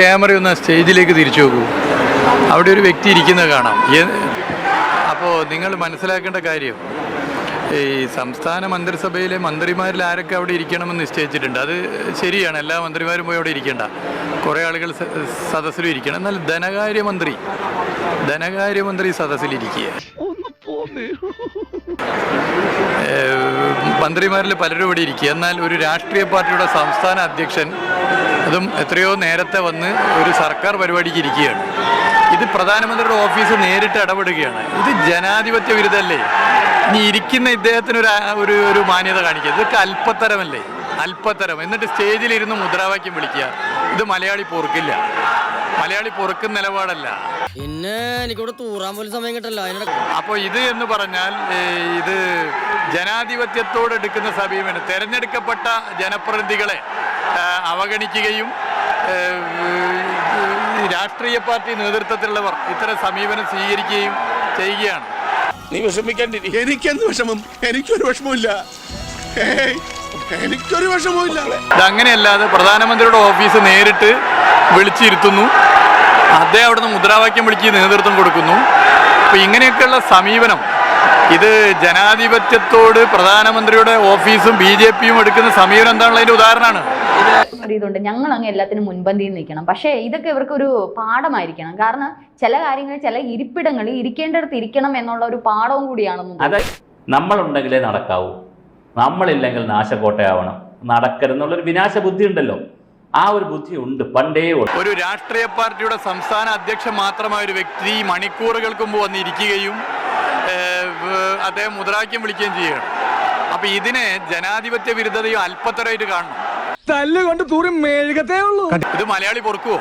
Camera ഒന്ന് സ്റ്റേജിലേക്ക് തിരിച്ചു നോക്കൂ. അവിടെ ഒരു വ്യക്തി ഇരിക്കുന്നത് കാണാം. അപ്പോൾ നിങ്ങൾ മനസ്സിലാക്കേണ്ട കാര്യം ഈ സംസ്ഥാന മന്ത്രിസഭയിലെ മന്ത്രിമാരിൽ ആരൊക്കെ അവിടെ ഇരിക്കണമെന്ന് നിശ്ചയിച്ചിട്ടുണ്ട്. അത് ശരിയാണ്. എല്ലാ മന്ത്രിമാരും പോയി അവിടെ ഇരിക്കേണ്ട. കുറേ ആളുകൾ സദസ്സിലും ഇരിക്കണം. എന്നാൽ ധനകാര്യമന്ത്രി ധനകാര്യമന്ത്രി സദസ്സിലിരിക്കുക മന്ത്രിമാരിൽ പലരും ഇവിടെ ഇരിക്കുക. എന്നാൽ ഒരു രാഷ്ട്രീയ പാർട്ടിയുടെ സംസ്ഥാന അധ്യക്ഷൻ അതും എത്രയോ നേരത്തെ വന്ന് ഒരു സർക്കാർ പരിപാടിക്ക് ഇരിക്കുകയാണ്. ഇത് പ്രധാനമന്ത്രിയുടെ ഓഫീസ് നേരിട്ട് ഇടപെടുകയാണ്. ഇത് ജനാധിപത്യ വിരുദ്ധല്ലേ? ഇനി ഇരിക്കുന്ന ഇദ്ദേഹത്തിന് ഒരു ഒരു ഒരു മാന്യത കാണിക്കുക. ഇതൊക്കെ അല്പത്തരമല്ലേ? അല്പത്തരം. എന്നിട്ട് സ്റ്റേജിലിരുന്ന് മുദ്രാവാക്യം വിളിക്കുക. ഇത് മലയാളി പൊറുക്കില്ല. മലയാളി പൊറുക്കുന്ന നിലപാടല്ല. പിന്നെ എനിക്കിവിടെ തൂറാൻ പോലും സമയം കിട്ടല്ലോ അപ്പോൾ ഇത് എന്ന് പറഞ്ഞാൽ ഇത് ജനാധിപത്യത്തോട് എടുക്കുന്ന സമീപനം തെരഞ്ഞെടുക്കപ്പെട്ട ജനപ്രതിനിധികളെ അവഗണിക്കുകയും രാഷ്ട്രീയ പാർട്ടി നേതൃത്വത്തിലുള്ളവർ ഇത്തരം സമീപനം സ്വീകരിക്കുകയും ചെയ്യുകയാണ്. നീ വിഷമിക്കാണ്ടിരി എനിക്കെന്ത് വിഷമം? എനിക്കൊരു വിഷമമില്ല എനിക്കൊരു വിഷമമില്ല ഇതങ്ങനെയല്ലാതെ പ്രധാനമന്ത്രിയുടെ ഓഫീസ് നേരിട്ട് വിളിച്ചിരുത്തുന്നു. അദ്ദേഹം അവിടുന്ന് മുദ്രാവാക്യം വിളിച്ച് നേതൃത്വം കൊടുക്കുന്നു. അപ്പോൾ ഇങ്ങനെയൊക്കെയുള്ള സമീപനം ഇത് ജനാധിപത്യത്തോട് പ്രധാനമന്ത്രിയുടെ ഓഫീസും ബി ജെ പിയും എടുക്കുന്ന സമീപനം എന്താണുള്ള അതിന്റെ ഉദാഹരണമാണ്. ഇതുകൊണ്ട് ഇതുണ്ട് ഞങ്ങൾ അങ്ങ് എല്ലാത്തിനും മുൻപന്തിയിൽ നിൽക്കണം. പക്ഷേ ഇതൊക്കെ ഇവർക്ക് ഒരു പാഠമായിരിക്കണം. കാരണം ചില കാര്യങ്ങൾ ചില ഇരിപ്പിടങ്ങളിൽ ഇരിക്കേണ്ടടുത്ത് ഇരിക്കണം എന്നുള്ള ഒരു പാഠവും കൂടിയാണെന്ന് അതെ നമ്മളുണ്ടെങ്കിലേ നടക്കാവൂ. നമ്മളില്ലെങ്കിൽ നാശക്കോട്ടയാവണം. നടക്കരുതെന്നുള്ളൊരു വിനാശ ബുദ്ധി ഉണ്ടല്ലോ. ആ ഒരു ബുദ്ധി ഉണ്ട് പണ്ടേ ഒരു രാഷ്ട്രീയ പാർട്ടിയുടെ സംസ്ഥാന അധ്യക്ഷൻ മാത്രമായ ഒരു വ്യക്തി മണിക്കൂറുകൾക്ക് മുമ്പ് വന്നിരിക്കുകയും അദ്ദേഹം മുദ്രാവാക്യം വിളിക്കുകയും ചെയ്യുകയാണ്. അപ്പൊ ഇതിനെ ജനാധിപത്യ വിരുദ്ധതയും അല്പത്തരമായിട്ട് കാണണം. തല്ലുകൊണ്ട് തൂറി മെഴുകത്തേ ഉള്ളൂ. ഇത് മലയാളി പൊറുക്കുവോ?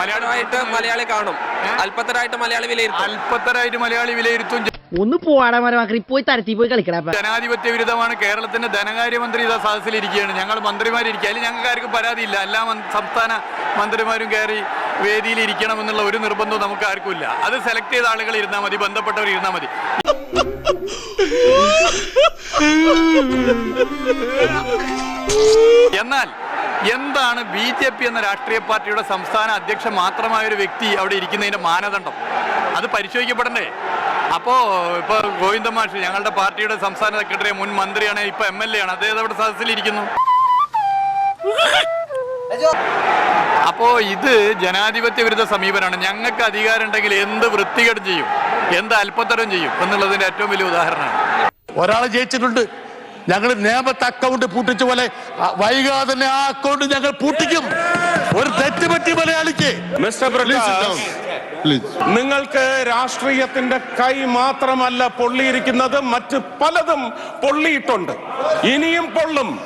മലയാളമായിട്ട് മലയാളി കാണും. അല്പത്തരായിട്ട് മലയാളി വിലയിരുത്തും. അല്പത്തരായിട്ട് മലയാളി വിലയിരുത്തും. ഒന്ന് പോവാടാ മരമാക്കി പോയി തരത്തി പോയി കളിക്കടാ ജനാധിപത്യ വിരുദ്ധമാണ് കേരളത്തിന്റെ ധനകാര്യമന്ത്രി ഇതാ സദസ്സിലിരിക്കുകയാണ് ഞങ്ങൾ മന്ത്രിമാരിരിക്കുക. അതിൽ ഞങ്ങൾക്ക് ആർക്കും പരാതിയില്ല. എല്ലാ സംസ്ഥാന മന്ത്രിമാരും കയറി വേദിയിൽ ഇരിക്കണം എന്നുള്ള ഒരു നിർബന്ധവും നമുക്ക് ആർക്കും ഇല്ല അത് സെലക്ട് ചെയ്ത ആളുകൾ ഇരുന്നാൽ മതി ബന്ധപ്പെട്ടവർ ഇരുന്നാൽ മതി. എന്നാൽ എന്താണ് ബി ജെ പി എന്ന രാഷ്ട്രീയ പാർട്ടിയുടെ സംസ്ഥാന അധ്യക്ഷൻ മാത്രമായ ഒരു വ്യക്തി അവിടെ ഇരിക്കുന്നതിന്റെ മാനദണ്ഡം? അത് പരിശോധിക്കപ്പെടണ്ടേ? അപ്പോ ഇപ്പൊ ഗോവിന്ദ മാഷ് ഞങ്ങളുടെ പാർട്ടിയുടെ സംസ്ഥാന സെക്രട്ടറി മുൻ മന്ത്രിയാണ് ഇപ്പൊ എം എൽ എ ആണ്. അദ്ദേഹം അവിടെ സദസ്സിലിരിക്കുന്നു അപ്പോ ഇത് ജനാധിപത്യ വിരുദ്ധ സമീപനമാണ്. ഞങ്ങൾക്ക് അധികാരം ഉണ്ടെങ്കിൽ എന്ത് വൃത്തികേട് ചെയ്യും? എന്ത് അല്പത്തരം ചെയ്യും? എന്നുള്ളതിന്റെ ഏറ്റവും വലിയ ഉദാഹരണമാണ്. ഒരാൾ ജയിച്ചിട്ടുണ്ട്. ഞങ്ങൾ നിയമത്തെ അക്കൗണ്ട് പൂട്ടിച്ച പോലെ വൈകാതെ തന്നെ ആ അക്കൗണ്ട് ഞങ്ങൾ പൂട്ടിക്കും. ഒരു തെറ്റ് പറ്റി മലയാളിക്ക്. നിങ്ങൾക്ക് രാഷ്ട്രീയത്തിന്റെ കൈ മാത്രമല്ല പൊള്ളിയിരിക്കുന്നത് മറ്റ് പലതും പൊള്ളിയിട്ടുണ്ട്. ഇനിയും പൊള്ളും.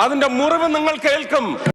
അതിന്റെ മുറിവ് നിങ്ങൾ കേൾക്കും.